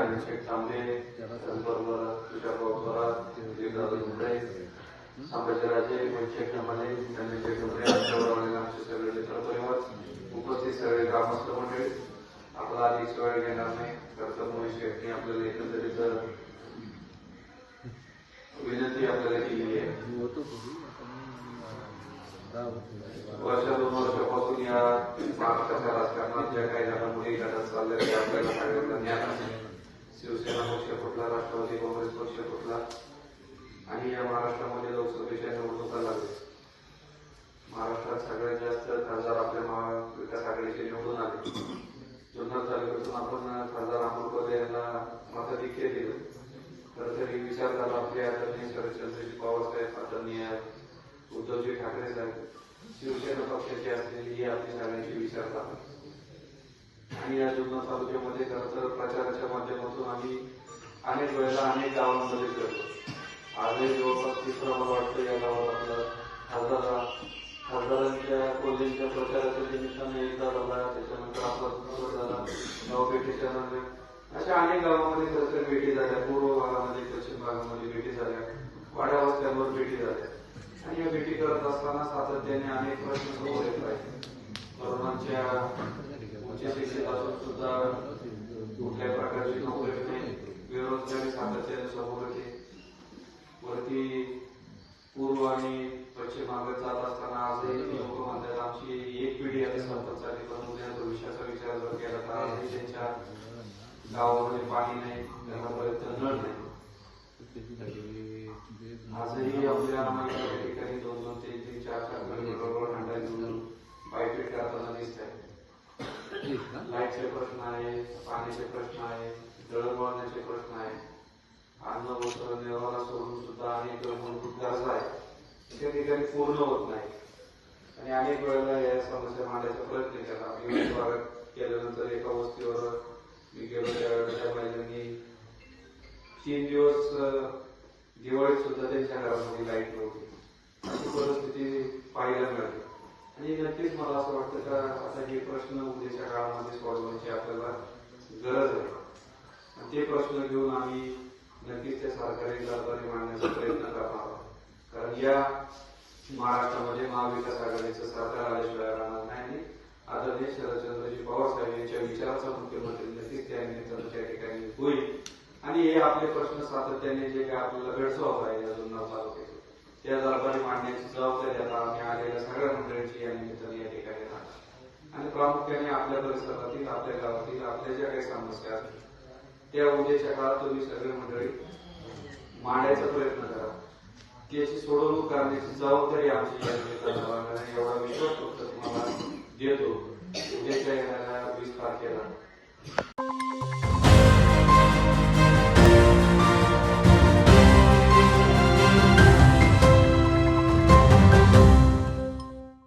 तांबे थोरात संभाजीराजे नमाने आमचे सगळे मित्रपरिवार उपस्थित सगळे ग्रामस्थ मंडळी आपला अधिक वेळ घेणार नाही. कर्तव्य आपल्याला एकंदरीत विनंती आपल्याला केली आहे. वर्ष दोन वर्षापासून या महाराष्ट्राच्या राजकारणात ज्या काही घडामोडी घडत चालल्या आपल्याला सगळ्यांना ज्ञान आहे. शिवसेना पक्ष फुटला राष्ट्रवादी काँग्रेस पक्ष कुठला आणि या महाराष्ट्रामध्ये लोकसभेच्या निवडणुका लागल्या. महाराष्ट्रात सगळ्यात जास्त खासदार आपल्या महाविकास आघाडीचे निवडून आले. जुन्नर तालुक्यातून आपण खासदार अमोल कोल्हे यांना मताधिक्य दिलं. तर तरी विचार झाला आपले आदरणीय शरदचंद्रजी पवार साहेब आदरणीय उद्धवजी ठाकरे साहेब शिवसेना पक्षाची असलेली ही आपली सगळ्यांची विचारधारा. आणि या जुन्नर तालुक्यामध्ये खरं तर प्रचाराच्या माध्यमातून आम्ही अनेक वेळेला अनेक गावांमध्ये करतो आजही जवळपास तिसरा मला वाटतं या गावात आपलं खासदारा खासदारांच्या कोल्हेंच्या प्रचाराच्या निमित्ताने एकदा झाला त्याच्यानंतर आपला झाला गाव भेटीच्या नंतर अशा अनेक गावामध्ये खरं तर भेटी झाल्या पूर्व भागामध्ये पश्चिम भागामध्ये भेटी झाल्या वाड्या वस्त्यांवर भेटी झाल्या. आणि या भेटी करत असताना सातत्याने अनेक प्रश्न समोर येत आहेत तरुणांच्या उच्च सुद्धा कुठल्याही प्रकारची नोकरी नाही बेरोजगारी सातत्याने समोर वरती पूर्व आणि पश्चिम भागात जात असताना आजही लोक म्हणतात आमची एक पिढी आता संपत चालली पण उद्या भविष्याचा विचार जर केला तर आजही त्यांच्या गावामध्ये पाणी नाही घरापर्यंत नळ नाही आजही आपल्या ठिकाणी लाईटचे प्रश्न आहे पाण्याचे प्रश्न आहे दळणवळणाचे प्रश्न आहे. अन्न वस्त्र निर्वाला सोडून सुद्धा अनेक मूलभूत गरजा आहेत त्या ठिकाणी पूर्ण होत नाही. आणि अनेक वेळेला या समस्या मांडायचा प्रयत्न केला. मी केल्यानंतर एका वस्तीवर मी गेलो. त्यावेळेला त्या महिलांनी तीन दिवस दिवाळीत सुद्धा त्यांच्या घरामध्ये लाइट नव्हती. अशी परिस्थिती पाहायला मिळाली. आणि नक्कीच मला असं वाटतं का आता हे प्रश्न उद्याच्या काळामध्ये सोडवण्याची आपल्याला गरज आहे. आणि ते प्रश्न घेऊन आम्ही नक्कीच त्या सरकारी जबाबदारी मांडण्याचा प्रयत्न करणार आहोत. कारण या महाराष्ट्रामध्ये महाविकास आघाडीचं सरकार आल्याशिवाय राहणार नाही आणि आदरणीय शरदचंद्रजी पवार साहेब यांच्या विचाराचा मुख्यमंत्री नक्कीच त्या निमित्तानं त्या ठिकाणी होईल. आणि हे आपले प्रश्न सातत्याने जे काय आपल्याला भेडसावत आहे अजून जुन्नर त्या जबाबदारी मांडण्याची जबाबदारी आता आम्ही आलेल्या सगळ्या मंडळींची या निमित्ताने या ठिकाणी राहतात आणि प्रामुख्याने आपल्या परिसरातील आपल्या गावातील आपल्या ज्या काही समस्या असतील त्या उद्याच्या काळात तुम्ही सगळे मंडळी मांडायचा प्रयत्न करा. त्याची सोडवणूक करण्याची जबाबदारी आमची या निमित्ताने एवढा विश्वास फक्त तुम्हाला देतो. उद्याच्या येणाऱ्या वीस तारखेला